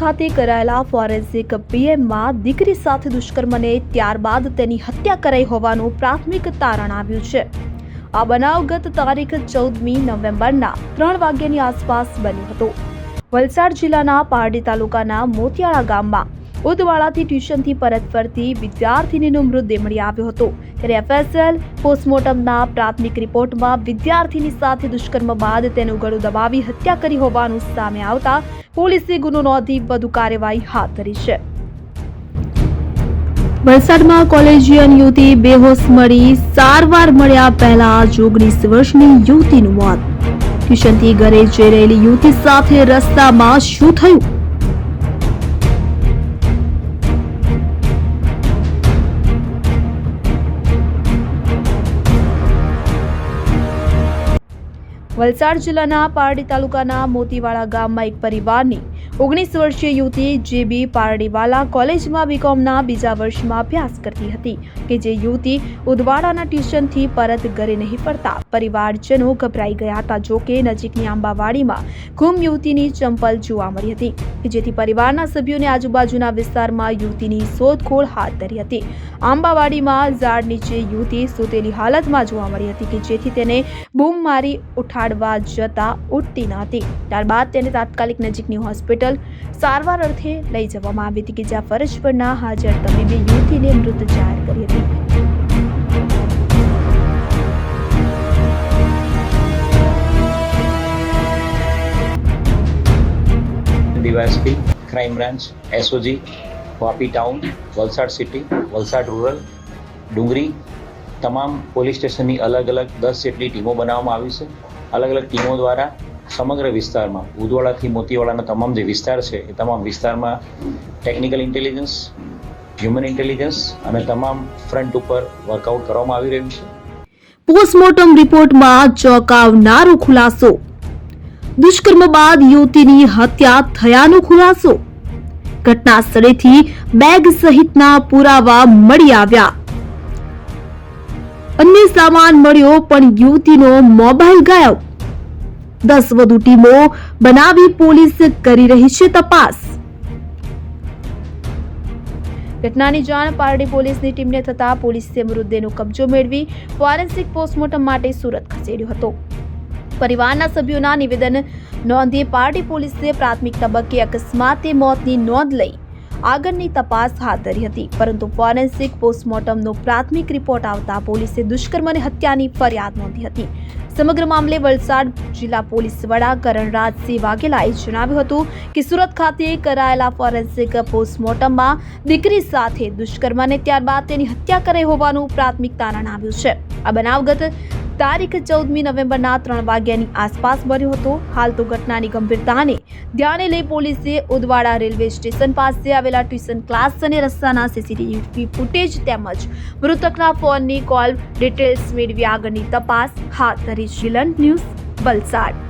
ખાતે કરાયેલા ફોરેન્સિક પીએમમાં દીકરી સાથે દુષ્કર્મને ત્યારબાદ તેની હત્યા કરાઈ હોવાનું પ્રાથમિક તારણ આવ્યું છે. આ બનાવ ગત તારીખ ચૌદમી નવેમ્બરના ત્રણ વાગ્યાની આસપાસ બન્યો હતો. વલસાડ જિલ્લાના પારડી તાલુકાના મોતિયાળા ગામમાં ઉદવાડાથી ટ્યુશનથી પરત ફરતી વિદ્યાર્થીનીનો મૃતદેહ મળી આવ્યો હતો. ત્યારે એફએસએલ પોસ્ટમોર્ટમના પ્રાથમિક રિપોર્ટમાં વિદ્યાર્થીની સાથે દુષ્કર્મ બાદ તેનું ગળું દબાવી હત્યા કરી હોવાનું સામે આવતા પોલીસે ગુનો નોંધી વધુ કાર્યવાહી હાથ ધરી છે. વલસાડમાં કોલેજિયન યુવતી બેહોશ મળી સારવાર મળ્યા પહેલા જ ઓગણીસ વર્ષની યુવતીનું મોત. ટ્યુશનથી ઘરે જઈ રહેલી યુવતી સાથે રસ્તામાં શું થયું? વલસાડ જિલ્લાના પારડી તાલુકાના મોતીવાડા ગામમાં એક પરિવારની ઓગણીસ વર્ષીય યુવતી જેબી પારડીવાલા કોલેજમાં બીકોમના બીજા વર્ષમાં અભ્યાસ કરતી હતી કે જે યુવતી ઉદવાડાના ટ્યુશનથી પરત ઘરે નહીં ફરતા. પરિવારજનો ગભરાઈ ગયા હતા જો કે નજીકની આંબાવાડીમાં ગુમ યુવતીની ચંપલ જોવા મળી હતી કે જેથી પરિવારના સભ્યોને આજુબાજુના વિસ્તારમાં યુવતીની શોધખોળ હાથ ધરી હતી. આંબાવાડીમાં ઝાડ નીચે યુવતી સૂતેલી હાલતમાં જોવા મળી હતી કે જેથી તેને બૂમ મારી ઉઠાડવા જતા ઉઠતી ન હતી ત્યારબાદ તેને તાત્કાલિક નજીકની હોસ્પિટલ સારવાર અર્થે લઈ જવામાં આવી હતી કે જ્યાં ફરજ પરના હાજર તબીબે યુવતીને મૃત જાહેર કરી હતી. DYSP crime branch SOG Vapi town Valsad city Valsad rural Dungri, તમામ પોલીસ સ્ટેશનની અલગ અલગ દસ જેટલી ટીમો બનાવવામાં આવી છે. અલગ અલગ ટીમો દ્વારા સમગ્ર વિસ્તારમાં, ઉદવાડાથી મોતીવાડાના તમામ જે વિસ્તાર છે, એ તમામ વિસ્તારમાં ટેકનિકલ ઇન્ટેલિજન્સ હ્યુમન ઇન્ટેલિજન્સ અને તમામ ફ્રન્ટ ઉપર વર્કઆઉટ કરવામાં આવી રહ્યું છે. પોસ્ટમોર્ટમ રિપોર્ટમાં ચોંકાવનારો ખુલાસો. દુષ્કર્મ બાદ યુવતીની હત્યા થયાનો ખુલાસો. ઘટના સ્થળેથી બેગ સહિતના પુરાવા મળી આવ્યા. અન્ય સામાન મળ્યો, પણ યુવતીનો મોબાઈલ ગાયબ. દસ વધુ ટીમો બનાવી પોલીસ કરી રહી છે તપાસ. ઘટનાની જાણ પારડી પોલીસની ટીમને થતા પોલીસે મૃતદેહનો કબજો મેળવી ફોરેન્સિક પોસ્ટમોર્ટમ માટે સુરત ખસેડ્યો હતો. પરિવારના સભ્યોના નિવેદન નોંધી પારડી પોલીસે પ્રાથમિક તબક્કે અકસ્માતે મોતની નોંધ લઈ આગળની તપાસ હાથ ધરી હતી. પરંતુ ફોરેન્સિક પોસ્ટમોર્ટમનો પ્રાથમિક રિપોર્ટ આવતા પોલીસે દુષ્કર્મ હત્યાની ફરિયાદ નોંધી હતી. સમગ્ર મામલે વલસાડ જિલ્લા પોલીસ વડા કરણરાજસિંહ વાઘેલાએ જણાવ્યું હતું કે સુરત ખાતે કરાયેલા ફોરેન્સિક પોસ્ટમોર્ટમમાં દીકરી સાથે દુષ્કર્મ અને ત્યારબાદ તેની હત્યા કરાઈ હોવાનું પ્રાથમિક તારણ આવ્યું છે. આ બનાવ ગત તારીખ ચૌદમી નવેમ્બરના ત્રણ વાગ્યાની આસપાસ બન્યો હતો. હાલ તો ઘટનાની ગંભીરતાને ધ્યાને લઈ પોલીસે ઉદવાડા રેલવે સ્ટેશન પાસે આવેલા ટ્યુશન ક્લાસ અને રસ્તાના સીસીટીવી ફૂટેજ તેમજ મૃતકના ફોનની કોલ ડિટેલ્સ મેળવી આગળની તપાસ. હાથ ધરી શિલન ન્યૂઝ વલસાડ.